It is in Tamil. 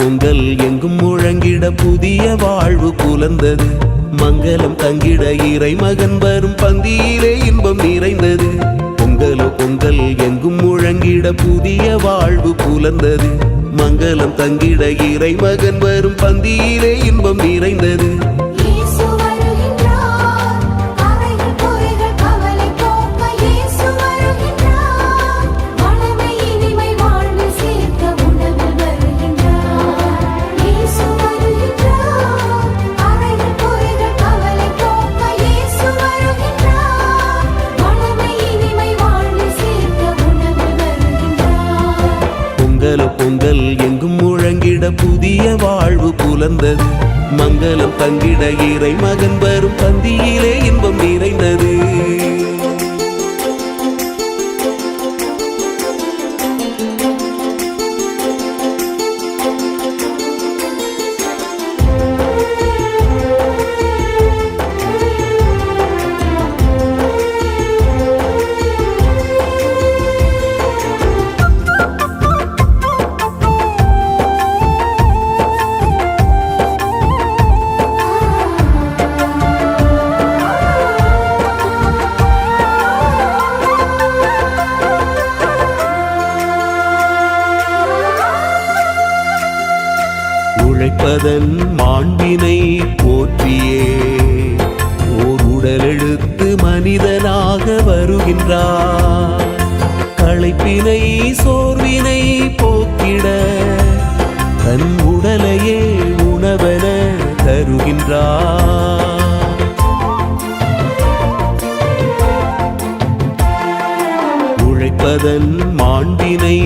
பொங்கல் எங்கும் முழங்கிட புதிய வாழ்வு புலந்தது. மங்களம் தங்கிட இறை மகன் வரும் பந்தியிலே இன்பம் நிறைந்தது. பொங்கலோ பொங்கல் எங்கும் முழங்கிட புதிய வாழ்வு புலந்தது. மங்களம் தங்கிட இறை மகன் வரும் பந்தியிலே இன்பம் பொங்கலோ எங்கும் முழங்கிட புதிய வாழ்வு புலந்தது. மங்களம் தங்கிட இறை மகன் வரும் பந்தியிலே இன்பம் நிறைந்தது. உழைப்பதன் மாண்பினை போற்றியே. ஓர் உடலெழுத்து மனிதனாக வருகின்றார். களைப்பினை சோர்வினை போக்கிட தன் உடலையே உணவென தருகின்றார். உழைப்பதன் மாண்பினை